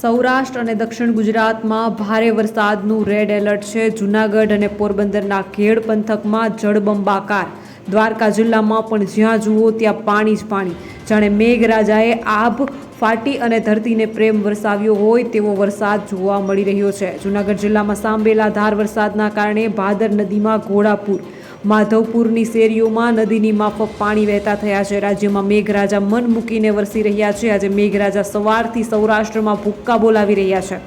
સૌરાષ્ટ્ર અને દક્ષિણ ગુજરાતમાં ભારે વરસાદનું રેડ એલર્ટ છે. જૂનાગઢ અને પોરબંદરના ખેડ પંથકમાં જળબંબાકાર. દ્વારકા જિલ્લામાં પણ જ્યાં જુઓ ત્યાં પાણી જ પાણી. જાણે મેઘરાજાએ આભ ફાટી અને ધરતીને પ્રેમ વરસાવ્યો હોય તેવો વરસાદ જોવા મળી રહ્યો છે. જૂનાગઢ જિલ્લામાં સાંભેલા ધાર વરસાદના કારણે ભાદર નદીમાં ઘોડાપુર. માધવપુરની શેરીઓમાં નદીની માફક પાણી વહેતા થયા છે. રાજ્યમાં મેઘરાજા મન મૂકીને વરસી રહ્યા છે. આજે મેઘરાજા સવારથી સૌરાષ્ટ્રમાં ભૂક્કા બોલાવી રહ્યા છે.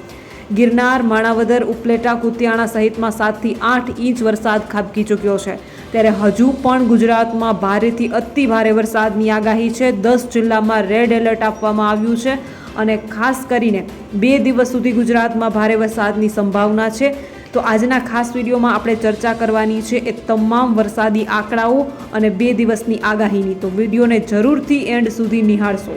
ગિરનાર, માણાવદર, ઉપલેટા, કુતિયાણા સહિતમાં સાતથી આઠ ઇંચ વરસાદ ખાબકી ચૂક્યો છે. ત્યારે હજુ પણ ગુજરાતમાં ભારેથી અતિ ભારે વરસાદની આગાહી છે. દસ જિલ્લામાં રેડ એલર્ટ આપવામાં આવ્યું છે અને ખાસ કરીને બે દિવસ સુધી ગુજરાતમાં ભારે વરસાદની સંભાવના છે. તો આજના ખાસ વિડીયોમાં આપણે ચર્ચા કરવાની છે એ તમામ વરસાદી આંકડાઓ અને બે દિવસની આગાહીની. તો વિડીયોને જરૂરથી એન્ડ સુધી નિહાળશો.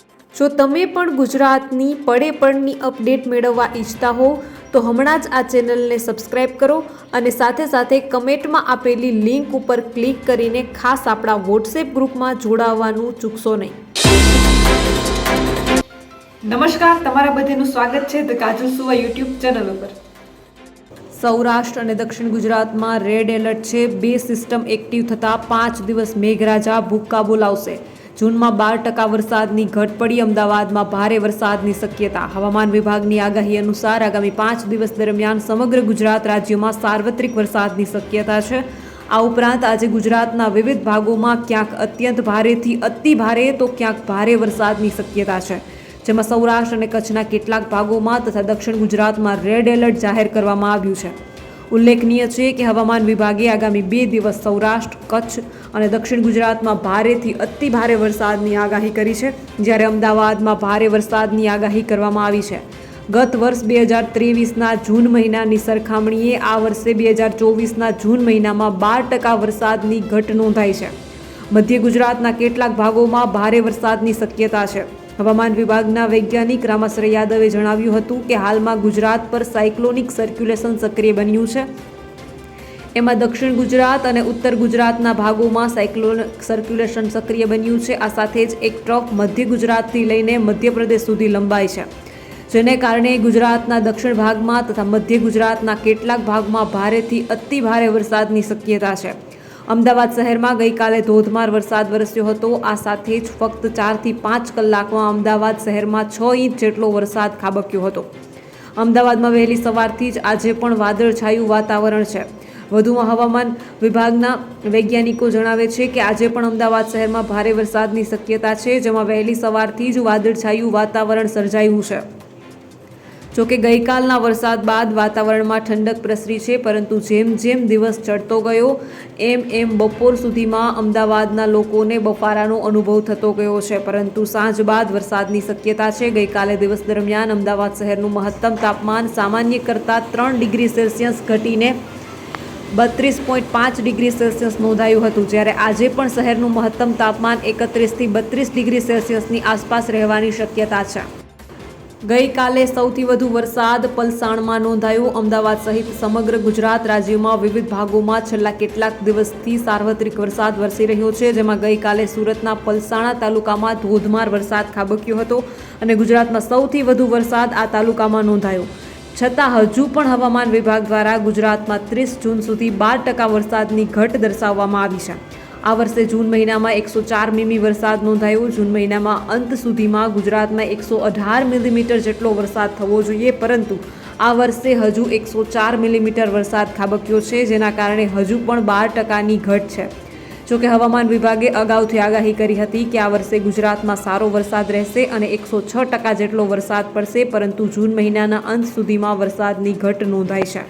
જો તમે પણ ગુજરાતની પડે પડની અપડેટ મેળવવા ઈચ્છતા હો તો હમણાં જ આ ચેનલને સબસ્ક્રાઇબ કરો અને સાથે સાથે કમેન્ટમાં આપેલી લિંક ઉપર ક્લિક કરીને ખાસ આપણા વોટ્સએપ ગ્રુપમાં જોડાવવાનું ચૂકશો નહીં. નમસ્કાર તમારા બધાનું સ્વાગત છે ધ કાજલ સુવા યુટ્યુબ ચેનલ ઉપર. સૌરાષ્ટ્ર અને દક્ષિણ ગુજરાતમાં રેડ એલર્ટ છે. બે સિસ્ટમ એક્ટિવ થતાં પાંચ દિવસ મેઘરાજા ભૂક્કા બોલાવશે જૂનમાં બાર ટકા વરસાદની ઘટ પડી. અમદાવાદમાં ભારે વરસાદની શક્યતા. હવામાન વિભાગની આગાહી અનુસાર આગામી પાંચ દિવસ દરમિયાન સમગ્ર ગુજરાત રાજ્યમાં સાર્વત્રિક વરસાદની શક્યતા છે. આ ઉપરાંત આજે ગુજરાતના વિવિધ ભાગોમાં ક્યાંક અત્યંત ભારેથી અતિ ભારે તો ક્યાંક ભારે વરસાદની શક્યતા છે. જેમાં સૌરાષ્ટ્ર અને કચ્છના કેટલાક ભાગોમાં તથા દક્ષિણ ગુજરાતમાં રેડ એલર્ટ જાહેર કરવામાં આવ્યું છે. ઉલ્લેખનીય છે કે હવામાન વિભાગે આગામી બે દિવસ સૌરાષ્ટ્ર, કચ્છ અને દક્ષિણ ગુજરાતમાં ભારેથી અતિ ભારે વરસાદની આગાહી કરી છે, જ્યારે અમદાવાદમાં ભારે વરસાદની આગાહી કરવામાં આવી છે. ગત વર્ષ બે હજાર ત્રેવીસના જૂન મહિનાની સરખામણીએ આ વર્ષે બે હજાર ચોવીસના જૂન મહિનામાં બાર ટકા વરસાદની ઘટ નોંધાઈ છે. મધ્ય ગુજરાતના કેટલાક ભાગોમાં ભારે વરસાદની શક્યતા છે. હવામાન વિભાગના વૈજ્ઞાનિક રામાશ્ર યાદવે જણાવ્યું હતું કે હાલમાં ગુજરાત પર સાયક્લોનિક સર્ક્યુલેશન સક્રિય બન્યું છે. એમાં દક્ષિણ ગુજરાત અને ઉત્તર ગુજરાતના ભાગોમાં સાયક્લોન, સર્ક્યુલેશન સક્રિય બન્યું છે. આ સાથે જ એક ટ્રફ મધ્ય ગુજરાતથી લઈને મધ્યપ્રદેશ સુધી લંબાય છે, જેને કારણે ગુજરાતના દક્ષિણ ભાગમાં તથા મધ્ય ગુજરાતના કેટલાક ભાગમાં ભારેથી અતિ ભારે વરસાદની શક્યતા છે. અમદાવાદ શહેરમાં ગઈકાલે ધોધમાર વરસાદ વરસ્યો હતો. આ સાથે જ ફક્ત ચારથી પાંચ કલાકમાં અમદાવાદ શહેરમાં છ ઇંચ જેટલો વરસાદ ખાબક્યો હતો. અમદાવાદમાં વહેલી સવારથી જ આજે પણ વાદળછાયું વાતાવરણ છે. વધુમાં હવામાન વિભાગના વૈજ્ઞાનિકો જણાવે છે કે આજે પણ અમદાવાદ શહેરમાં ભારે વરસાદની શક્યતા છે, જેમાં વહેલી સવારથી જ વાદળછાયું વાતાવરણ સર્જાયું છે. જોકે ગઈકાલના વરસાદ બાદ વાતાવરણમાં ઠંડક પ્રસરી છે, પરંતુ જેમ જેમ દિવસ ચડતો ગયો, એમ એમ બપોર સુધીમાં અમદાવાદના લોકોને બફારાનો અનુભવ થતો ગયો છે. પરંતુ સાંજ બાદ વરસાદની શક્યતા છે. ગઈકાલે દિવસ દરમિયાન અમદાવાદ શહેરનું મહત્તમ તાપમાન સામાન્ય કરતાં ત્રણ ડિગ્રી સેલ્સિયસ ઘટીને બત્રીસ પોઈન્ટ પાંચ ડિગ્રી સેલ્સિયસ નોંધાયું હતું. જ્યારે આજે પણ શહેરનું મહત્તમ તાપમાન એકત્રીસથી બત્રીસ ડિગ્રી સેલ્સિયસની આસપાસ રહેવાની શક્યતા છે. ગઈકાલે સૌથી વધુ વરસાદ પલસાણમાં નોંધાયો. અમદાવાદ સહિત સમગ્ર ગુજરાત રાજ્યમાં વિવિધ ભાગોમાં છેલ્લા કેટલાક દિવસથી સાર્વત્રિક વરસાદ વરસી રહ્યો છે, જેમાં ગઈકાલે સુરતના પલસાણા તાલુકામાં ધોધમાર વરસાદ ખાબક્યો હતો અને ગુજરાતમાં સૌથી વધુ વરસાદ આ તાલુકામાં નોંધાયો. છતાં હજુ પણ હવામાન વિભાગ દ્વારા ગુજરાતમાં ત્રીસ જૂન સુધી બાર ટકા વરસાદની ઘટ દર્શાવવામાં આવી છે. આ વર્ષે જૂન મહિનામાં એકસો ચાર મીમી વરસાદ નોંધાયો. જૂન મહિનામાં અંત સુધીમાં ગુજરાતમાં એકસો અઢાર મિલીમીટર જેટલો વરસાદ થવો જોઈએ, પરંતુ આ વર્ષે હજુ એકસો ચાર મિલીમીટર વરસાદ ખાબક્યો છે, જેના કારણે હજુ પણ બાર ટકાની ઘટ છે. જોકે હવામાન વિભાગે અગાઉથી આગાહી કરી હતી કે આ વર્ષે ગુજરાતમાં સારો વરસાદ રહેશે અને એકસો છ ટકા જેટલો વરસાદ પડશે, પરંતુ જૂન મહિનાના અંત સુધીમાં વરસાદની ઘટ નોંધાઈ છે.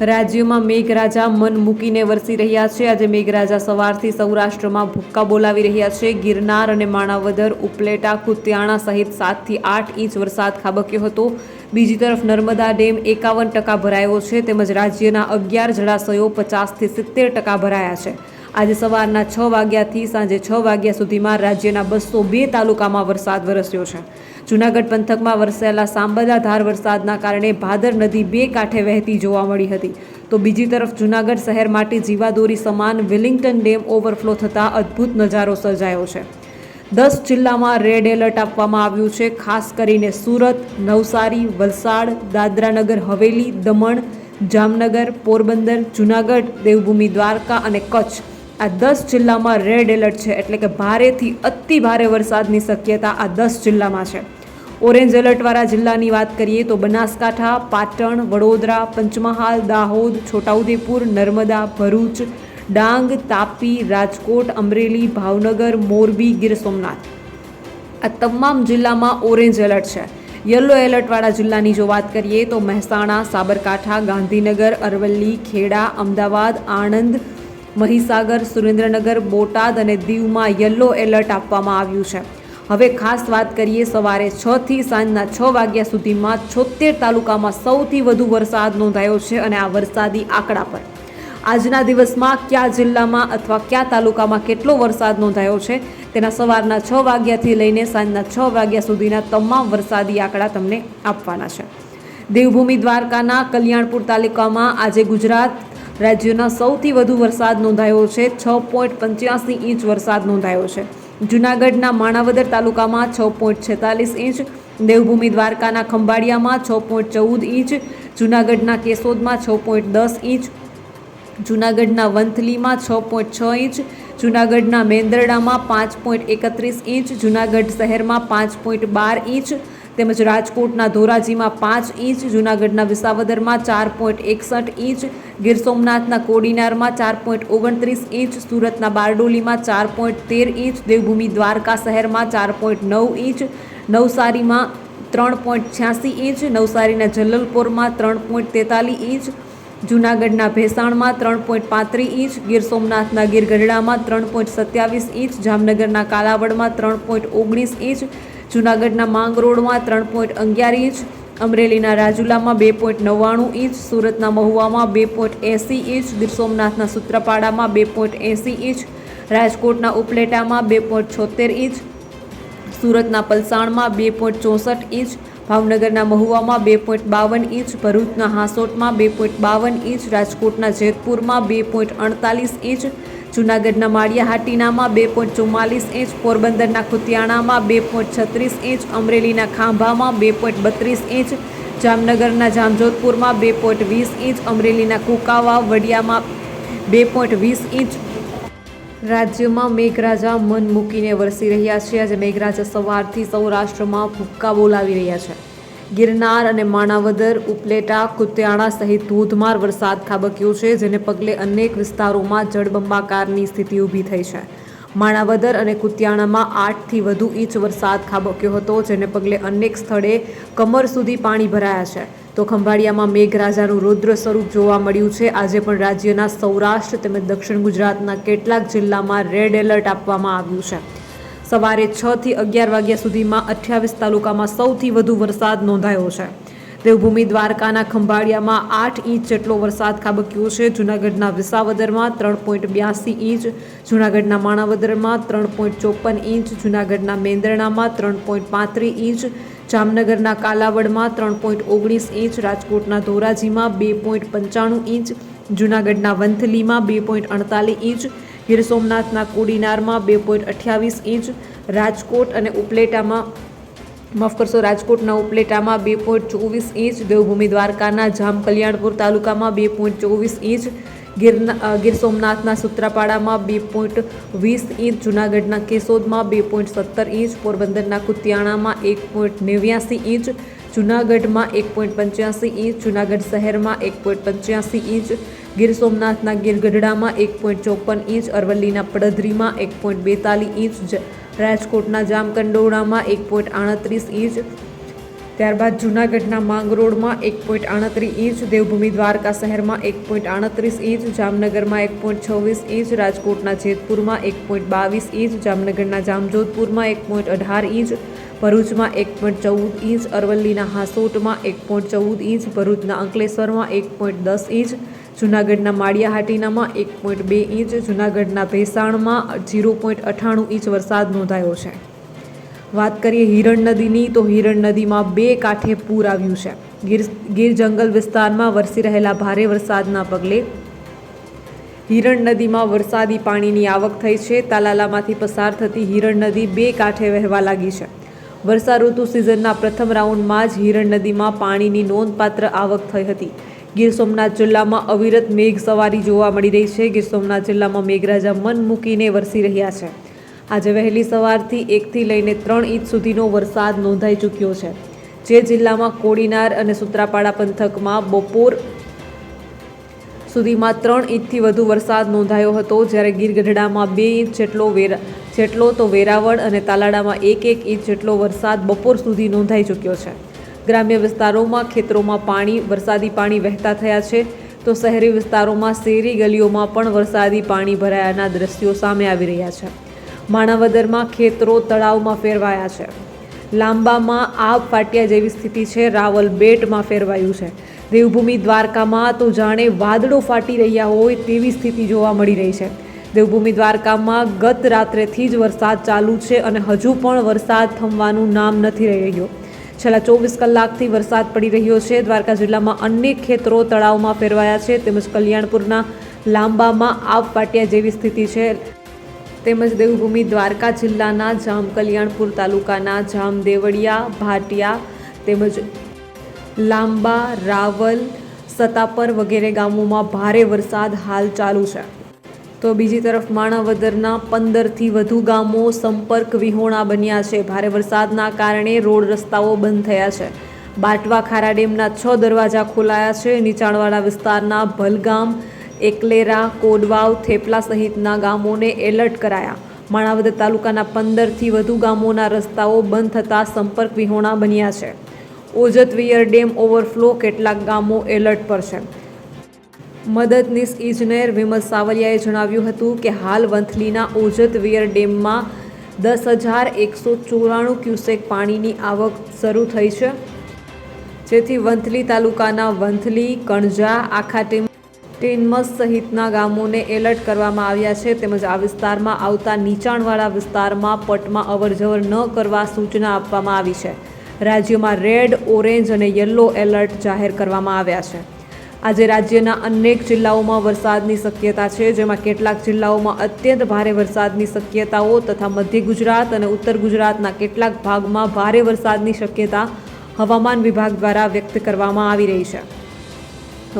રાજ્યમાં મેઘરાજા મન મૂકીને વરસી રહ્યા છે. આજે મેઘરાજા સવારથી સૌરાષ્ટ્રમાં ભૂક્કા બોલાવી રહ્યા છે. ગિરનાર અને માણાવદર, ઉપલેટા, કુતિયાણા સહિત સાતથી આઠ ઇંચ વરસાદ ખાબક્યો હતો. બીજી તરફ નર્મદા ડેમ એકાવન ટકા ભરાયો છે તેમજ રાજ્યના અગિયાર જળાશયો પચાસથી સિત્તેર ટકા ભરાયા છે. આજે સવારના છ વાગ્યાથી સાંજે છ વાગ્યા સુધીમાં રાજ્યના બસો બે તાલુકામાં વરસાદ વરસ્યો છે. જૂનાગઢ પંથકમાં વરસેલા સાંબલા ધાર વરસાદના કારણે ભાદર નદી બે કાંઠે વહેતી જોવા મળી હતી. તો બીજી તરફ જૂનાગઢ શહેર માટે જીવાદોરી સમાન વિલિંગ્ટન ડેમ ઓવરફ્લો થતાં અદ્ભુત નજારો સર્જાયો છે. દસ જિલ્લામાં રેડ એલર્ટ આપવામાં આવ્યું છે, ખાસ કરીને સુરત, નવસારી, વલસાડ, દાદરાનગર, હવેલી, દમણ, જામનગર, પોરબંદર, જૂનાગઢ, દેવભૂમિ, દ્વારકા અને કચ્છ. આ દસ જિલ્લામાં રેડ એલર્ટ છે એટલે કે ભારેથી અતિ ભારે વરસાદની શક્યતા આ દસ જિલ્લામાં છે. ઓરેન્જ એલર્ટવાળા જિલ્લાની વાત કરીએ તો બનાસકાંઠા, પાટણ, વડોદરા, પંચમહાલ, દાહોદ, છોટાઉદેપુર, નર્મદા, ભરૂચ, ડાંગ, તાપી, રાજકોટ, અમરેલી, ભાવનગર, મોરબી, ગીર સોમનાથ. આ તમામ જિલ્લામાં ઓરેન્જ એલર્ટ છે. યલો એલર્ટવાળા જિલ્લાની જો વાત કરીએ તો મહેસાણા, સાબરકાંઠા, ગાંધીનગર, અરવલ્લી, ખેડા, અમદાવાદ, આણંદ, મહીસાગર, સુરેન્દ્રનગર, બોટાદ અને દીવમાં યલો એલર્ટ આપવામાં આવ્યું છે. હવે ખાસ વાત કરીએ, સવારે છ થી સાંજના છ વાગ્યા સુધીમાં છોતેર તાલુકામાં સૌથી વધુ વરસાદ નોંધાયો છે અને આ વરસાદી આંકડા પર. આજના દિવસમાં કયા જિલ્લામાં અથવા કયા તાલુકામાં કેટલો વરસાદ નોંધાયો છે, તેના સવારના છ વાગ્યાથી લઈને સાંજના છ વાગ્યા સુધીના તમામ વરસાદી આંકડા તમને આપવાના છે. દેવભૂમિ દ્વારકાના કલ્યાણપુર તાલુકામાં આજે ગુજરાત રાજ્યના સૌથી વધુ વરસાદ નોંધાયો છે, છ પોઈન્ટ પંચ્યાસી ઇંચ વરસાદ નોંધાયો છે. જૂનાગઢના માણાવદર તાલુકામાં છ પોઈન્ટ છેતાલીસ ઇંચ, દેવભૂમિ દ્વારકાના ખંભાળિયામાં છ પોઈન્ટ ચૌદ ઇંચ, જૂનાગઢના કેશોદમાં છ પોઈન્ટ દસ ઇંચ, જૂનાગઢના વંથલીમાં છ પોઈન્ટ છ ઇંચ, જૂનાગઢના મેંદરડામાં પાંચ પોઈન્ટ એકત્રીસ ઇંચ, જૂનાગઢ શહેરમાં પાંચ પોઈન્ટ બાર ઇંચ તેમજ રાજકોટના ધોરાજીમાં પાંચ ઇંચ, જૂનાગઢના વિસાવદરમાં ચાર પોઈન્ટ એકસઠ ઇંચ, ગીર સોમનાથના કોડીનારમાં ચાર પોઈન્ટ ઓગણત્રીસ ઇંચ, સુરતના બારડોલીમાં ચાર પોઈન્ટ તેર ઇંચ, દેવભૂમિ દ્વારકા શહેરમાં ચાર પોઈન્ટ નવ ઇંચ, નવસારીમાં ત્રણ પોઈન્ટ છ્યાસી ઇંચ, નવસારીના જલ્લલપોરમાં ત્રણ પોઈન્ટ તેતાલીસ ઇંચ, જૂનાગઢના ભેસાણમાં ત્રણ પોઈન્ટ પાંત્રીસ ઇંચ, ગીર સોમનાથના ગીરગઢડામાં ત્રણ પોઈન્ટ સત્યાવીસ ઇંચ, જામનગરના કાલાવડમાં ત્રણ પોઈન્ટ ઓગણીસ ઇંચ જૂનાગઢના માંગરોળમાં ત્રણ પોઈન્ટ અગિયાર ઇંચ, અમરેલીના રાજુલામાં બે પોઈન્ટ નવ્વાણું ઇંચ, સુરતના મહુવામાં બે પોઈન્ટ એંસી ઇંચ, ગીર સોમનાથના સૂત્રાપાડામાં બે પોઈન્ટ એંસી ઇંચ, રાજકોટના ઉપલેટામાં બે પોઈન્ટ છોતેર ઇંચ, સુરતના પલસાણમાં બે પોઈન્ટ ચોસઠ ઇંચ, ભાવનગરના મહુવામાં બે પોઈન્ટ બાવન ઇંચ, ભરૂચના હાંસોટમાં બે પોઈન્ટ બાવન ઇંચ, રાજકોટના જેતપુરમાં બે પોઈન્ટ અડતાલીસ ઇંચ જૂનાગઢના માળિયાહાટીનામાં બે પોઈન્ટ ચુમ્માલીસ ઇંચ, પોરબંદરના ખુતિયાણામાં બે પોઈન્ટ છત્રીસ ઇંચ, અમરેલીના ખાંભામાં બે પોઈન્ટ બત્રીસ ઇંચ, જામનગરના જામજોધપુરમાં બે પોઈન્ટ વીસ ઇંચ, અમરેલીના કુકાવા વડિયામાં બે પોઈન્ટ વીસ ઇંચ. રાજ્યમાં મેઘરાજા મન મૂકીને વરસી રહ્યા છે. આજે મેઘરાજા સવારથી સૌરાષ્ટ્રમાં ભૂક્કા બોલાવી રહ્યા છે. ગિરનાર અને માણાવદર ઉપલેટા, કુતિયાણા સહિત ધોધમાર વરસાદ ખાબક્યો છે, જેને પગલે અનેક વિસ્તારોમાં જળબંબાકારની સ્થિતિ ઊભી થઈ છે. માણાવદર અને કુતિયાણામાં આઠથી વધુ ઇંચ વરસાદ ખાબક્યો હતો, જેને પગલે અનેક સ્થળે કમર સુધી પાણી ભરાયા છે. તો ખંભાળિયામાં મેઘરાજાનું રૌદ્ર સ્વરૂપ જોવા મળ્યું છે. આજે પણ રાજ્યના સૌરાષ્ટ્ર તેમજ દક્ષિણ ગુજરાતના કેટલાક જિલ્લામાં રેડ એલર્ટ આપવામાં આવ્યું છે. સવારે છ થી અગિયાર વાગ્યા સુધીમાં અઠ્યાવીસ તાલુકામાં સૌથી વધુ વરસાદ નોંધાયો છે. દેવભૂમિ દ્વારકાના ખંભાળિયામાં આઠ ઇંચ જેટલો વરસાદ ખાબક્યો છે. જૂનાગઢના વિસાવદરમાં ત્રણ પોઈન્ટ બ્યાસી ઇંચ, જૂનાગઢના માણાવદરમાં ત્રણ પોઈન્ટ ચોપન ઇંચ, જૂનાગઢના મેંદરણામાં ત્રણ પોઈન્ટ પાંત્રીસ ઇંચ, જામનગરના કાલાવડમાં ત્રણ પોઈન્ટ ઓગણીસ ઇંચ, રાજકોટના ધોરાજીમાં બે પોઈન્ટ પંચાણું ઇંચ, જૂનાગઢના વંથલીમાં બે પોઈન્ટ અડતાલીસ ઇંચ ગીર સોમનાથના કોડીનારમાં બે પોઈન્ટ અઠ્યાવીસ ઇંચ રાજકોટ અને ઉપલેટામાં, માફ કરશો, રાજકોટના ઉપલેટામાં બે પોઈન્ટ ચોવીસ ઇંચ, દેવભૂમિ દ્વારકાના જામ કલ્યાણપુર તાલુકામાં બે પોઈન્ટ ચોવીસ ઇંચ, ગીરના ગીર સોમનાથના સૂત્રાપાડામાં બે પોઈન્ટ વીસ ઇંચ, જૂનાગઢના કેશોદમાં બે પોઈન્ટ સત્તર ઇંચ, પોરબંદરના કુતિયાણામાં એક પોઈન્ટ નેવ્યાસી ઇંચ, જૂનાગઢમાં એક પોઈન્ટ પંચ્યાસી ઇંચ, જૂનાગઢ શહેરમાં એક પોઈન્ટ પંચ્યાસી ઇંચ ગીર સોમનાથના ગીરગઢડામાં એક પોઈન્ટ ચોપન ઇંચ અરવલ્લીના પડધરીમાં એક પોઈન્ટ બેતાલીસ ઇંચ રાજકોટના જામકંડોળામાં એક પોઈન્ટ આડત્રીસ ઇંચ ત્યારબાદ જૂનાગઢના માંગરોળમાં એક પોઈન્ટ આડત્રીસ ઇંચ દેવભૂમિ દ્વારકા શહેરમાં એક પોઈન્ટ આડત્રીસ ઇંચ જામનગરમાં એક પોઈન્ટ છવ્વીસ ઇંચ રાજકોટના જેતપુરમાં એક પોઈન્ટ બાવીસ ઇંચ જામનગરના જામજોધપુરમાં એક પોઈન્ટ અઢાર ઇંચ ભરૂચમાં એક પોઈન્ટ ચૌદ ઇંચ અરવલ્લીના હાસોટમાં એક પોઈન્ટ ચૌદ ઇંચ ભરૂચના અંકલેશ્વરમાં એક પોઈન્ટ દસ ઇંચ જૂનાગઢના માળિયાહાટીનામાં એક પોઈન્ટ બે ઇંચ, જૂનાગઢના ભેસાણમાં ઝીરો પોઈન્ટ અઠ્ઠાણું ઇંચ વરસાદ નોંધાયો છે. વાત કરીએ હિરણ નદીની, તો હિરણ નદીમાં બે કાંઠે પૂર આવ્યું છે. ગીર ગીર જંગલ વિસ્તારમાં વરસી રહેલા ભારે વરસાદના પગલે હિરણ નદીમાં વરસાદી પાણીની આવક થઈ છે. તાલાલામાંથી પસાર થતી હિરણ નદી બે કાંઠે વહેવા લાગી છે. વર્ષા ઋતુ સિઝનના પ્રથમ રાઉન્ડમાં જ હિરણ નદીમાં પાણીની નોંધપાત્ર આવક થઈ હતી. ગીર સોમનાથ જિલ્લામાં અવિરત મેઘ સવારી જોવા મળી રહી છે. ગીર સોમનાથ જિલ્લામાં મેઘરાજા મન મૂકીને વરસી રહ્યા છે. આજે વહેલી સવારથી એકથી લઈને ત્રણ ઇંચ સુધીનો વરસાદ નોંધાઈ ચૂક્યો છે. જે જિલ્લામાં કોડીનાર અને સુત્રાપાડા પંથકમાં બપોર સુધીમાં ત્રણ ઇંચથી વધુ વરસાદ નોંધાયો હતો. જ્યારે ગીર ગઢડામાં બે ઇંચ જેટલો વેરા, જેટલો તો વેરાવળ અને તાલાડામાં એક એક ઇંચ જેટલો વરસાદ બપોર સુધી નોંધાઈ ચૂક્યો છે. ગ્રામ્ય વિસ્તારોમાં ખેતરોમાં પાણી, વરસાદી પાણી વહેતા થયા છે. તો શહેરી વિસ્તારોમાં શેરી ગલીઓમાં પણ વરસાદી પાણી ભરાયાના દ્રશ્યો સામે આવી રહ્યા છે. માણાવદરમાં ખેતરો તળાવમાં ફેરવાયા છે. લાંબામાં આબ ફાટ્યા જેવી સ્થિતિ છે. રાવલ બેટમાં ફેરવાયું છે. દેવભૂમિ દ્વારકામાં તો જાણે વાદળો ફાટી રહ્યા હોય તેવી સ્થિતિ જોવા મળી રહી છે. દેવભૂમિ દ્વારકામાં ગત રાત્રેથી જ વરસાદ ચાલુ છે અને હજુ પણ વરસાદ થમવાનું નામ નથી રહી રહ્યો. છેલ્લા ચોવીસ કલાકથી વરસાદ પડી રહ્યો છે. દ્વારકા જિલ્લામાં અનેક ખેતરો તળાવમાં ફેરવાયા છે. તેમજ કલ્યાણપુરના લાંબામાં આબ ફાટ્યા જેવી સ્થિતિ છે. તેમજ દેવભૂમિ દ્વારકા જિલ્લાના જામ કલ્યાણપુર તાલુકાના જામ દેવળિયા, ભાટિયા તેમજ લાંબા રાવલ, સતાપર વગેરે ગામોમાં ભારે વરસાદ હાલ ચાલુ છે. તો બીજી તરફ માણાવદરના પંદરથી વધુ ગામો સંપર્ક વિહોણા બન્યા છે. ભારે વરસાદના કારણે રોડ રસ્તાઓ બંધ થયા છે. બાટવા ખારા ડેમના છ દરવાજા ખોલાયા છે. નીચાણવાળા વિસ્તારના ભલગામ, એકલેરા, કોડવાવ, થેપલા સહિતના ગામોને એલર્ટ કરાયા. માણાવદર તાલુકાના પંદરથી વધુ ગામોના રસ્તાઓ બંધ થતાં સંપર્ક વિહોણા બન્યા છે. ઓજત વિયર ડેમ ઓવરફ્લો, કેટલાક ગામો એલર્ટ પર છે. મદદનીશ ઇજનેર વિમલ સાવલિયાએ જણાવ્યું હતું કે હાલ વંથલીના ઓજત વિયર ડેમમાં દસ હજાર એકસો ચોરાણું ક્યુસેક પાણીની આવક શરૂ થઈ છે. જેથી વંથલી તાલુકાના વંથલી, કણજા, આખા ટીમ ટેનમસ સહિતના ગામોને એલર્ટ કરવામાં આવ્યા છે. તેમજ આ વિસ્તારમાં આવતા નીચાણવાળા વિસ્તારમાં પટમાં અવરજવર ન કરવા સૂચના આપવામાં આવી છે. રાજ્યમાં રેડ, ઓરેન્જ અને યલો એલર્ટ જાહેર કરવામાં આવ્યા છે. આજે રાજ્યના અનેક જિલ્લાઓમાં વરસાદની શક્યતા છે, જેમાં કેટલાક જિલ્લાઓમાં અત્યંત ભારે વરસાદની શક્યતાઓ તથા મધ્ય ગુજરાત અને ઉત્તર ગુજરાતના કેટલાક ભાગમાં ભારે વરસાદની શક્યતા હવામાન વિભાગ દ્વારા વ્યક્ત કરવામાં આવી રહી છે.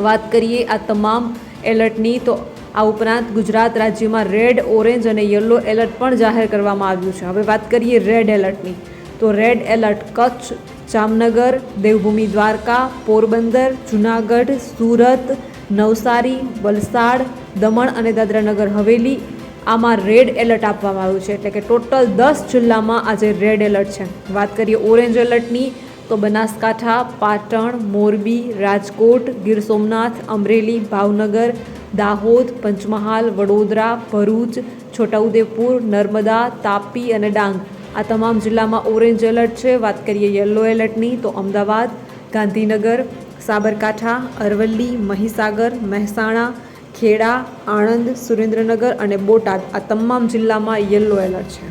વાત કરીએ આ તમામ એલર્ટની, તો આ ઉપરાંત ગુજરાત રાજ્યમાં રેડ, ઓરેન્જ અને યલો એલર્ટ પણ જાહેર કરવામાં આવ્યું છે. હવે વાત કરીએ રેડ એલર્ટની. તો રેડ એલર્ટ કચ્છ જામનગર, દેવભૂમિ દ્વારકા, પોરબંદર, જુનાગઢ, સુરત, નવસારી, વલસાડ, દમણ અને દાદરાનગર. હવેલી આમાં રેડ એલર્ટ આપવામાં આવ્યું છે. એટલે કે ટોટલ દસ જિલ્લામાં આજે રેડ એલર્ટ છે. વાત કરીએ ઓરેન્જ એલર્ટની તો બનાસકાંઠા, પાટણ, મોરબી, રાજકોટ, ગીર સોમનાથ, અમરેલી, ભાવનગર, દાહોદ, પંચમહાલ, વડોદરા, ભરૂચ, છોટાઉદેપુર, નર્મદા, તાપી અને ડાંગ. આ તમામ જિલ્લામાં ઓરેન્જ એલર્ટ છે. વાત કરીએ યલો એલર્ટની, તો અમદાવાદ, ગાંધીનગર, સાબરકાંઠા, અરવલ્લી, મહીસાગર, મહેસાણા, ખેડા, આણંદ, સુરેન્દ્રનગર અને બોટાદ. આ તમામ જિલ્લામાં યલો એલર્ટ છે.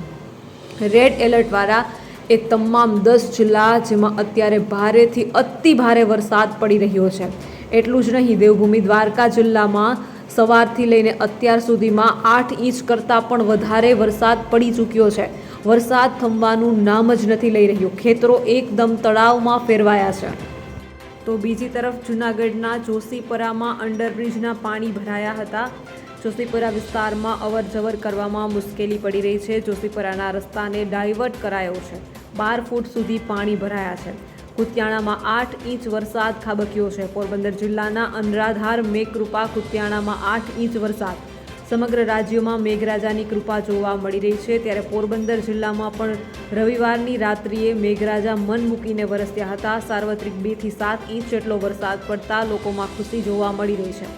રેડ એલર્ટવાળા એ તમામ દસ જિલ્લા જેમાં અત્યારે ભારેથી અતિ ભારે વરસાદ પડી રહ્યો છે. એટલું જ નહીં, દેવભૂમિ દ્વારકા જિલ્લામાં સવારથી લઈને અત્યાર સુધીમાં આઠ ઇંચ કરતાં પણ વધારે વરસાદ પડી ચૂક્યો છે. વરસાદ થમવાનું નામ જ નથી લઈ રહ્યું. ખેતરો એકદમ તળાવમાં ફેરવાયા છે. તો બીજી તરફ જૂનાગઢના જોશીપરામાં અંડરબ્રિજના પાણી ભરાયા હતા. જોશીપરા વિસ્તારમાં અવર જવર કરવામાં મુશ્કેલી પડી રહી છે. જોશીપરાના રસ્તાને ડાયવર્ટ કરાયો છે. બાર ફૂટ સુધી પાણી ભરાયા છે. કુતિયાણામાં આઠ ઇંચ વરસાદ ખાબક્યો છે. પોરબંદર જિલ્લાના અનરાધાર મેઘકૃપા કુતિયાણામાં આઠ ઇંચ વરસાદ. સમગ્ર રાજ્યમાં મેઘરાજાની કૃપા જોવા મળી રહી છે. ત્યારે પોરબંદર જિલ્લામાં પણ રવિવારની રાત્રિએ મેઘરાજા મન મૂકીને વરસ્યા હતા. સાર્વત્રિક બેથી સાત ઇંચ જેટલો વરસાદ પડતા લોકોમાં ખુશી જોવા મળી રહી છે.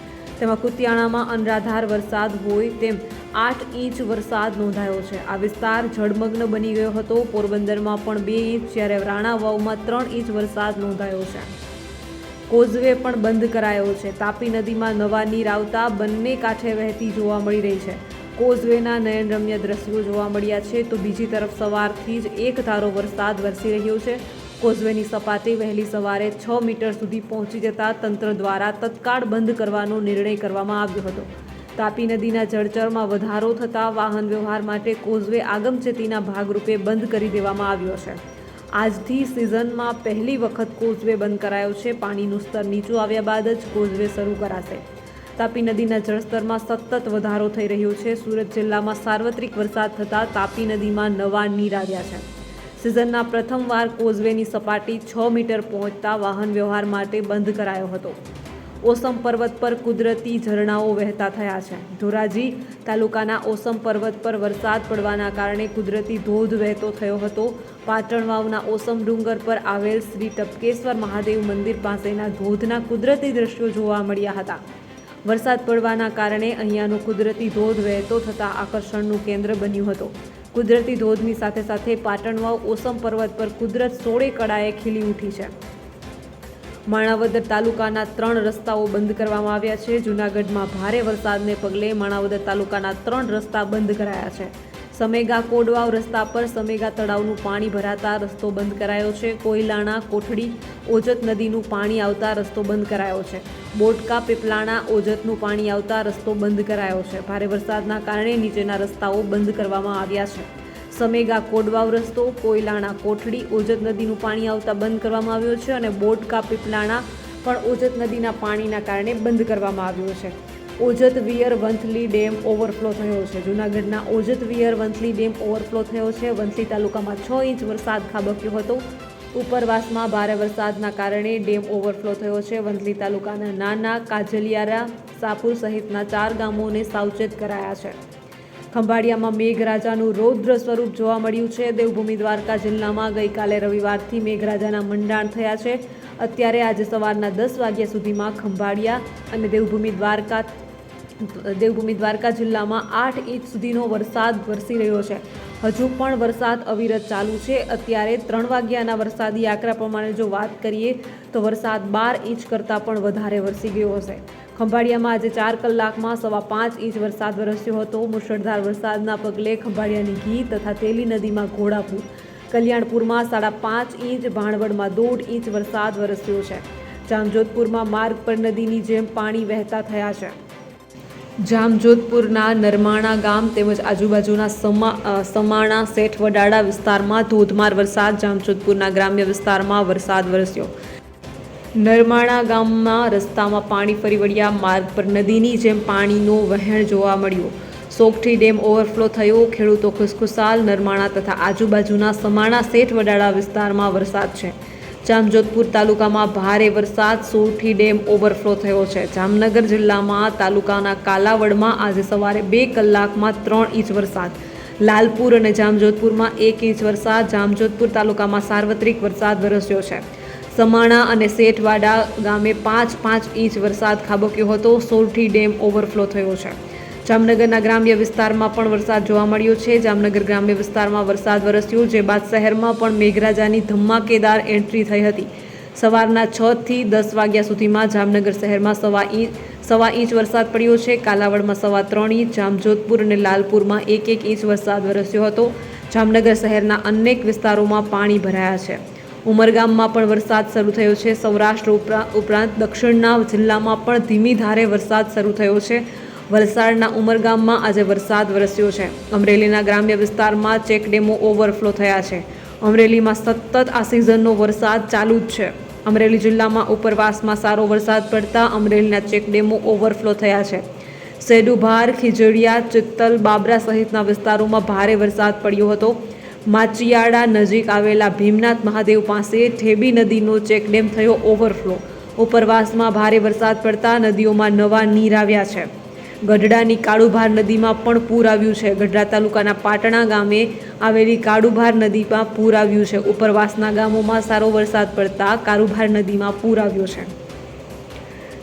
તેમાં કુતિયાણામાં અનરાધાર વરસાદ હોય તેમ આઠ ઇંચ વરસાદ નોંધાયો છે. આ વિસ્તાર જળમગ્ન બની ગયો હતો. પોરબંદરમાં પણ બે ઇંચ, જ્યારે રાણાવાવમાં ત્રણ ઇંચ વરસાદ નોંધાયો છે. કોઝવે પણ બંધ કરાયો છે. તાપી નદીમાં નવા નીર આવતા બંને કાંઠે વહેતી જોવા મળી રહી છે. કોઝવેના નયનરમ્ય દ્રશ્યો જોવા મળ્યા છે તો બીજી તરફ સવારથી જ એક ધારો વરસાદ વરસી રહ્યો છે. કોઝવેની સપાટી વહેલી સવારે છ મીટર સુધી પહોંચી જતા તંત્ર દ્વારા તત્કાળ બંધ કરવાનો નિર્ણય કરવામાં આવ્યો હતો. તાપી નદીના જળચરમાં વધારો થતાં વાહન વ્યવહાર માટે કોઝવે આગમચેતીના ભાગરૂપે બંધ કરી દેવામાં આવ્યો છે. આજથી સિઝનમાં પહેલી વખત કોઝવે બંધ કરાયો છે. પાણીનું સ્તર નીચું આવ્યા બાદ જ કોઝવે શરૂ કરાશે. તાપી નદીના જળસ્તરમાં સતત વધારો થઈ રહ્યો છે. સુરત જિલ્લામાં સાર્વત્રિક વરસાદ થતાં તાપી નદીમાં નવા નીર આવ્યા છે. સિઝનના પ્રથમવાર કોઝવેની સપાટી છ મીટર પહોંચતા વાહન વ્યવહાર માટે બંધ કરાયો હતો. ઓસમ પર્વત પર કુદરતી ઝરણાઓ વહેતા થયા છે. ધોરાજી તાલુકાના ઓસમ પર્વત પર વરસાદ પડવાના કારણે કુદરતી ધોધ વહેતો થયો હતો. પાટણ વાવના ઓસમ ડુંગર પર આવેલ શ્રી ટપકેશ્વર મહાદેવ મંદિર પાસેના ધોધના કુદરતી દ્રશ્યો જોવા મળ્યા હતા. વરસાદ પડવાના કારણે અહીંયાનો કુદરતી ધોધ વહેતો થતાં આકર્ષણનું કેન્દ્ર બન્યું હતું. કુદરતી ધોધની સાથે સાથે પાટણ વાવ ઓસમ પર્વત પર કુદરત સોળે કળાએ ખીલી ઉઠી છે. માણાવદર તાલુકાના ત્રણ રસ્તાઓ બંધ કરવામાં આવ્યા છે. જૂનાગઢમાં ભારે વરસાદને પગલે માણાવદર તાલુકાના ત્રણ રસ્તા બંધ કરાયા છે. સમેગા કોડવાવ રસ્તા પર સમેગા તળાવનું પાણી ભરાતા રસ્તો બંધ કરાયો છે. કોયલાણા, કોઠડી, ઓજત નદીનું પાણી આવતા રસ્તો બંધ કરાયો છે. બોટકા પીપલાણા, ઓજતનું પાણી આવતા રસ્તો બંધ કરાયો છે. ભારે વરસાદના કારણે નીચેના રસ્તાઓ બંધ કરવામાં આવ્યા છે. સમેગા કોડવાવ રસ્તો, કોયલાણા, કોઠડી, ઓજત નદીનું પાણી આવતા બંધ કરવામાં આવ્યો છે અને બોટકા પીપલાણા પણ ઓજત નદીના પાણીના કારણે બંધ કરવામાં આવ્યો છે. Ojat weir Vanthali dam overflow થયો છે. જૂનાગઢના Ojat weir Vanthali dam overflow થયો છે. વંથલી તાલુકામાં છ ઇંચ વરસાદ ખાબક્યો હતો. ઉપરવાસમાં ભારે વરસાદના કારણે ડેમ ઓવરફ્લો થયો છે. વંથલી તાલુકાના નાના કાજલિયારા સાપુર સહિતના ચાર ગામોને સાવચેત કરાયા છે. ખંભાળિયામાં મેઘરાજાનું રૌદ્ર સ્વરૂપ જોવા મળ્યું છે. દેવભૂમિ દ્વારકા જિલ્લામાં ગઈકાલે રવિવારથી મેઘરાજાના મંડાણ થયા છે. અત્યારે આજે સવારના દસ વાગ્યા સુધીમાં ખંભાળિયા અને દેવભૂમિ દ્વારકા દેવભૂમિ દ્વારકા જિલ્લામાં આઠ ઇંચ સુધીનો વરસાદ વરસી રહ્યો છે. હજુ પણ વરસાદ અવિરત ચાલુ છે. અત્યારે ત્રણ વાગ્યાના વરસાદી આંકડા પ્રમાણે જો વાત કરીએ તો વરસાદ બાર ઇંચ કરતાં પણ વધારે વરસી ગયો હશે. ખંભાળિયામાં આજે ચાર કલાકમાં સવા પાંચ ઇંચ વરસાદ વરસ્યો હતો. મુશળધાર વરસાદના પગલે ખંભાળિયાની ઘી તથા તેલી નદીમાં ઘોડાપુર. કલ્યાણપુરમાં સાડા પાંચ ઇંચ, ભાણવડમાં દોઢ ઇંચ વરસાદ વરસ્યો છે. જામજોધપુરમાં માર્ગ પર નદીની જેમ પાણી વહેતા થયા છે. જામજોધપુરના નરમાણા ગામ તેમજ આજુબાજુના સમા સમાણા, શેઠ વડાળા વિસ્તારમાં ધોધમાર વરસાદ, જામજોધપુરના ગ્રામ્ય વિસ્તારમાં વરસાદ વરસ્યો. નરમાણા ગામમાં રસ્તામાં પાણી ફરી વળ્યા માર્ગ પર નદીની જેમ પાણીનો વહેણ જોવા મળ્યો. સોગઠી ડેમ ઓવરફ્લો થયો, ખેડૂતો ખુશખુશાલ, નરમાણા તથા આજુબાજુના સમાણા, શેઠ વડાળા વિસ્તારમાં વરસાદ છે. જામજોધપુર તાલુકામાં ભારે વરસાદ, સોરઠી ડેમ ઓવરફ્લો થયો છે. જામનગર જિલ્લામાં તાલુકાના કાલાવડમાં આજે સવારે બે કલાકમાં ત્રણ ઇંચ વરસાદ. લાલપુર અને જામજોધપુરમાં એક ઇંચ વરસાદ. જામજોધપુર તાલુકામાં સાર્વત્રિક વરસાદ વરસ્યો છે. સમાણા અને શેઠવાડા ગામે પાંચ પાંચ ઇંચ વરસાદ ખાબક્યો હતો. સોરઠી ડેમ ઓવરફ્લો થયો છે. જામનગરના ગ્રામ્ય વિસ્તારમાં પણ વરસાદ જોવા મળ્યો છે. જામનગર ગ્રામ્ય વિસ્તારમાં વરસાદ વરસ્યો, જે બાદ શહેરમાં પણ મેઘરાજાની ધમાકેદાર એન્ટ્રી થઈ હતી. સવારના છ થી દસ વાગ્યા સુધીમાં જામનગર શહેરમાં સવા ઇંચ સવા ઇંચ વરસાદ પડ્યો છે. કાલાવડમાં સવા ત્રણ ઇંચ, જામજોધપુર અને લાલપુરમાં એક એક ઇંચ વરસાદ વરસ્યો હતો. જામનગર શહેરના અનેક વિસ્તારોમાં પાણી ભરાયા છે. ઉમરગામમાં પણ વરસાદ શરૂ થયો છે. સૌરાષ્ટ્ર ઉપરા- ઉપરાંત દક્ષિણના જિલ્લામાં પણ ધીમી ધારે વરસાદ શરૂ થયો છે. વલસાડના ઉમરગામમાં આજે વરસાદ વરસ્યો છે. અમરેલીના ગ્રામ્ય વિસ્તારમાં ચેકડેમો ઓવરફ્લો થયા છે. અમરેલીમાં સતત આ સિઝનનો વરસાદ ચાલુ જ છે. અમરેલી જિલ્લામાં ઉપરવાસમાં સારો વરસાદ પડતા અમરેલીના ચેકડેમો ઓવરફ્લો થયા છે. સેડુભાર, ખીજડીયા, ચિત્તલ, બાબરા સહિતના વિસ્તારોમાં ભારે વરસાદ પડ્યો હતો. માચિયાડા નજીક આવેલા ભીમનાથ મહાદેવ પાસે ઠેબી નદીનો ચેકડેમ થયો ઓવરફ્લો. ઉપરવાસમાં ભારે વરસાદ પડતા નદીઓમાં નવા નીર આવ્યા છે. ગઢડાની કાળુભાર નદીમાં પણ પૂર આવ્યું છે. ગઢડા તાલુકાના પાટણા ગામે આવેલી કાળુભાર નદીમાં પૂર આવ્યું છે. ઉપરવાસના ગામોમાં સારો વરસાદ પડતા કાળુભાર નદીમાં પૂર આવ્યો છે.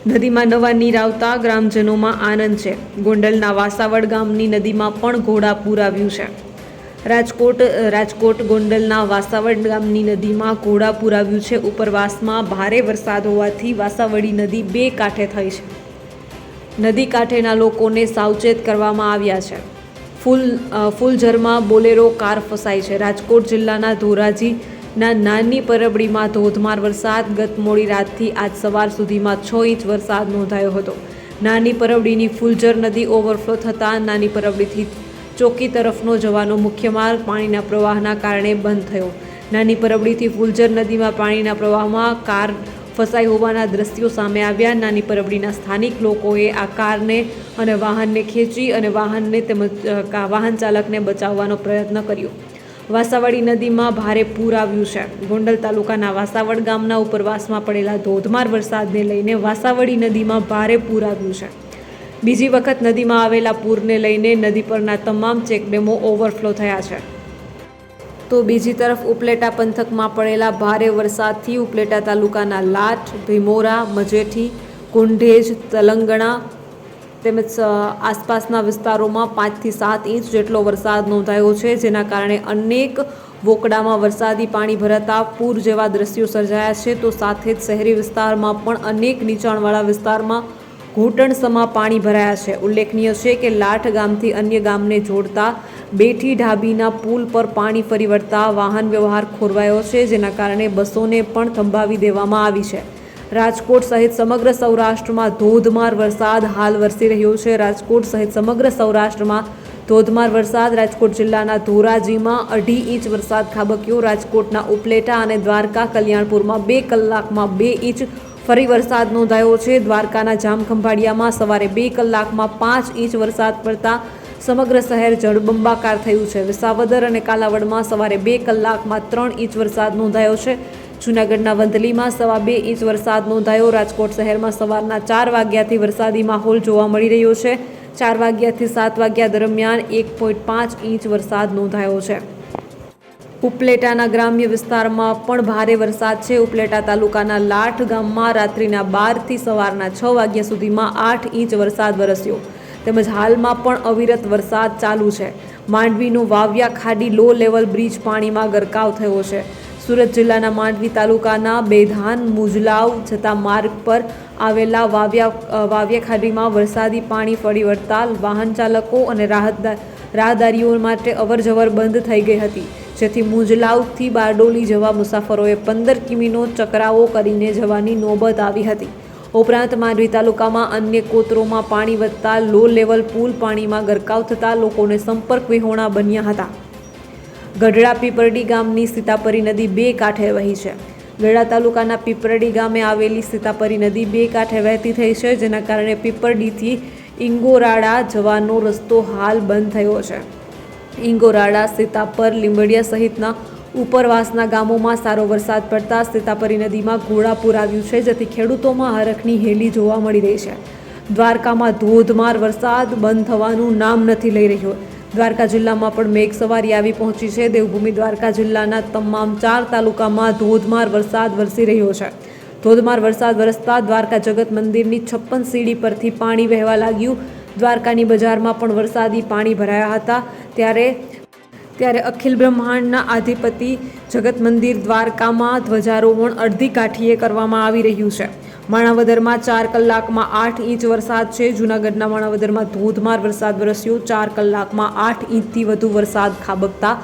નદીમાં નવા નીર આવતા ગ્રામજનોમાં આનંદ છે. ગોંડલના વાસાવડ ગામની નદીમાં પણ ઘોડાપૂર આવ્યું છે. રાજકોટ રાજકોટ ગોંડલના વાસાવડ ગામની નદીમાં ઘોડાપૂર આવ્યું છે. ઉપરવાસમાં ભારે વરસાદ હોવાથી વાસાવડી નદી બે કાંઠે થઈ છે. નદી કાંઠેના લોકોને સાવચેત કરવામાં આવ્યા છે. ફૂલ ફૂલઝરમાં બોલેરો કાર ફસાઈ છે. રાજકોટ જિલ્લાના ધોરાજીના નાની પરબડીમાં ધોધમાર વરસાદ ગત મોડી રાતથી આજ સવાર સુધીમાં છ ઇંચ વરસાદ નોંધાયો હતો. નાની પરબડીની ફૂલઝર નદી ઓવરફ્લો થતાં નાની પરબડીથી ચોકી તરફનો જવાનો મુખ્ય માર્ગ પાણીના પ્રવાહના કારણે બંધ થયો. નાની પરબડીથી ફૂલઝર નદીમાં પાણીના પ્રવાહમાં કાર ફસાઈ હોવાના દ્રશ્યો સામે આવ્યા. નાની પરબડીના સ્થાનિક લોકોએ આ કારને અને વાહનને ખેંચી અને વાહનને તેમજ વાહન ચાલકને બચાવવાનો પ્રયત્ન કર્યો. વાસાવડી નદીમાં ભારે પૂર આવ્યું છે. ગોંડલ તાલુકાના વાસાવડ ગામના ઉપરવાસમાં પડેલા ધોધમાર વરસાદને લઈને વાસાવડી નદીમાં ભારે પૂર આવ્યું છે. બીજી વખત નદીમાં આવેલા પૂરને લઈને નદી પરના તમામ ચેકડેમો ઓવરફ્લો થયા છે. તો બીજી તરફ ઉપલેટા પંથકમાં પડેલા ભારે વરસાદથી ઉપલેટા તાલુકાના લાટ, ભીમોરા, મજેઠી, કુંઢેજ, તલંગણા તેમજ આસપાસના વિસ્તારોમાં પાંચથી સાત ઇંચ જેટલો વરસાદ નોંધાયો છે, જેના કારણે અનેક વોકડામાં વરસાદી પાણી ભરાતા પૂર જેવા દ્રશ્યો સર્જાયા છે. તો સાથે જ શહેરી વિસ્તારમાં પણ અનેક નીચાણવાળા વિસ્તારમાં ઘૂંટણસમાં પાણી ભરાયા છે. ઉલ્લેખનીય છે કે લાઠ ગામથી અન્ય ગામને જોડતા બેઠી ઢાબીના પુલ પર પાણી ફરી વળતા વાહન વ્યવહાર ખોરવાયો છે, જેના કારણે બસોને પણ થંભાવી દેવામાં આવી છે. રાજકોટ સહિત સમગ્ર સૌરાષ્ટ્રમાં ધોધમાર વરસાદ હાલ વરસી રહ્યો છે. રાજકોટ સહિત સમગ્ર સૌરાષ્ટ્રમાં ધોધમાર વરસાદ. રાજકોટ જિલ્લાના ધોરાજીમાં અઢી ઇંચ વરસાદ ખાબક્યો. રાજકોટના ઉપલેટા અને દ્વારકા, કલ્યાણપુરમાં બે કલાકમાં બે ઇંચ ફરી વરસાદ નોંધાયો છે. દ્વારકાના જામખંભાળિયામાં સવારે બે કલાકમાં પાંચ ઇંચ વરસાદ પડતા સમગ્ર શહેર જળબંબાકાર થયું છે. વિસાવદર અને કાલાવડમાં સવારે બે કલાકમાં ત્રણ ઇંચ વરસાદ નોંધાયો છે. જૂનાગઢના વંથલીમાં સવા બે ઇંચ વરસાદ નોંધાયો. રાજકોટ શહેરમાં સવારના ચાર વાગ્યાથી વરસાદી માહોલ જોવા મળી રહ્યો છે. ચાર વાગ્યાથી સાત વાગ્યા દરમિયાન એક પોઈન્ટ પાંચ ઇંચ વરસાદ નોંધાયો છે. ઉપલેટાના ગ્રામ્ય વિસ્તારમાં પણ ભારે વરસાદ છે. ઉપલેટા તાલુકાના લાઠ ગામમાં રાત્રિના બારથી સવારના છ વાગ્યા સુધીમાં આઠ ઇંચ વરસાદ વરસ્યો. તેમજ હાલમાં પણ અવિરત વરસાદ ચાલુ છે. માંડવીનું વાવ્યા ખાડી લો લેવલ બ્રિજ પાણીમાં ગરકાવ થયો છે. સુરત જિલ્લાના માંડવી તાલુકાના બેધાન, મુજલાવ જતા માર્ગ પર આવેલા વાવ્યા વાવ્યા ખાડીમાં વરસાદી પાણી ફરી વળતા વાહન ચાલકો અને રાહતદાર રાહદારીઓ માટે અવરજવર બંધ થઈ ગઈ હતી. જેથી મુંજલાઉથી બારડોલી જવા મુસાફરોએ પંદર કિમીનો ચકરાવો કરીને જવાની નોબત આવી હતી. ઉપરાંત માંડવી તાલુકામાં અન્ય કોતરોમાં પાણી વધતા લો લેવલ પુલ પાણીમાં ગરકાવ થતાં લોકોને સંપર્ક વિહોણા બન્યા હતા. ગઢડા પીપરડી ગામની સીતાપરી નદી બે કાંઠે વહી છે. ગઢડા તાલુકાના પીપરડી ગામે આવેલી સીતાપરી નદી બે કાંઠે વહેતી થઈ છે, જેના કારણે પીપરડીથી ઇંગોરાડા જવાનો રસ્તો હાલ બંધ થયો છે. ઇંગોરાડા સીતાપર, લીંબડિયા સહિતના ઉપરવાસના ગામોમાં સારો વરસાદ પડતા સીતાપરી નદીમાં ઘોડાપુર આવ્યું છે, જેથી ખેડૂતોમાં હરખની હેલી જોવા મળી રહી છે. દ્વારકામાં ધોધમાર વરસાદ બંધ થવાનું નામ નથી લઈ રહ્યો. દ્વારકા જિલ્લામાં પણ મેઘસવારી આવી પહોંચી છે. દેવભૂમિ દ્વારકા જિલ્લાના તમામ ચાર તાલુકામાં ધોધમાર વરસાદ વરસી રહ્યો છે. ધોધમાર વરસાદ વરસતા દ્વારકા જગત મંદિરની છપ્પન સીડી પરથી પાણી વહેવા લાગ્યું. દ્વારકાની બજારમાં પણ વરસાદી પાણી ભરાયા હતા. ત્યારે ત્યારે અખિલ બ્રહ્માંડના આધિપતિ જગત મંદિર દ્વારકામાં ધ્વજારોહણ અડધી કાઠીએ કરવામાં આવી રહ્યું છે. માણાવદરમાં ચાર કલાકમાં આઠ ઇંચ વરસાદ છે. જૂનાગઢના માણાવદરમાં ધોધમાર વરસાદ વરસ્યો. ચાર કલાકમાં આઠ ઇંચથી વધુ વરસાદ ખાબકતા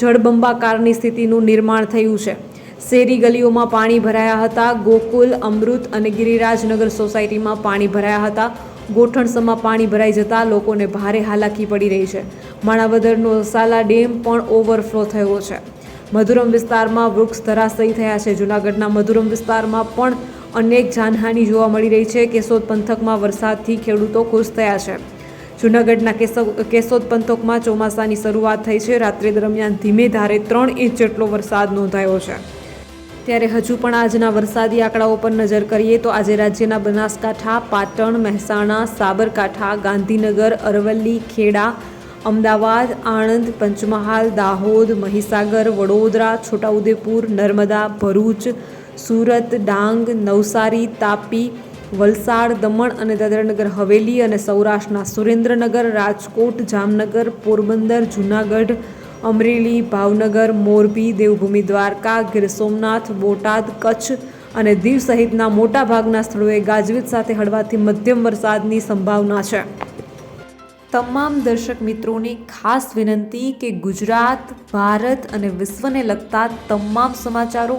જળબંબાકારની સ્થિતિનું નિર્માણ થયું છે. શેરી ગલીઓમાં પાણી ભરાયા હતા. ગોકુલ, અમૃત અને ગિરિરાજનગર સોસાયટીમાં પાણી ભરાયા હતા. ગોઠણસમાં પાણી ભરાઈ જતાં લોકોને ભારે હાલાકી પડી રહી છે. માણાવદરનો સાલા ડેમ પણ ઓવરફ્લો થયો છે. મધુરમ વિસ્તારમાં વૃક્ષ ધરાશયી થયા છે. જૂનાગઢના મધુરમ વિસ્તારમાં પણ અનેક જાનહાનિ જોવા મળી રહી છે. કેશોદ પંથકમાં વરસાદથી ખેડૂતો ખુશ થયા છે. જૂનાગઢના કેશોદ પંથકમાં ચોમાસાની શરૂઆત થઈ છે. રાત્રે દરમિયાન ધીમે ધારે ત્રણ ઇંચ જેટલો વરસાદ નોંધાયો છે. ત્યારે હજુ પણ આજના વરસાદી આંકડાઓ પર નજર કરીએ તો આજે રાજ્યના બનાસકાંઠા, પાટણ, મહેસાણા, સાબરકાંઠા, ગાંધીનગર, અરવલ્લી, ખેડા, અમદાવાદ, આણંદ, પંચમહાલ, દાહોદ, મહીસાગર, વડોદરા, છોટાઉદેપુર, નર્મદા, ભરૂચ, સુરત, ડાંગ, નવસારી, તાપી, વલસાડ, દમણ અને દાદરાનગર, હવેલી અને સૌરાષ્ટ્રના સુરેન્દ્રનગર, રાજકોટ, જામનગર, પોરબંદર, જૂનાગઢ અમરેલી, ભાવનગર, મોરબી, દેવભૂમિ, દ્વારકા, ગીર સોમનાથ, બોટાદ, કચ્છ અને દીવ સહિતના મોટાભાગના સ્થળોએ ગાજવીજ સાથે હળવાથી મધ્યમ વરસાદની સંભાવના છે. તમામ દર્શક મિત્રોને ખાસ વિનંતી કે ગુજરાત, ભારત અને વિશ્વને લગતા તમામ સમાચારો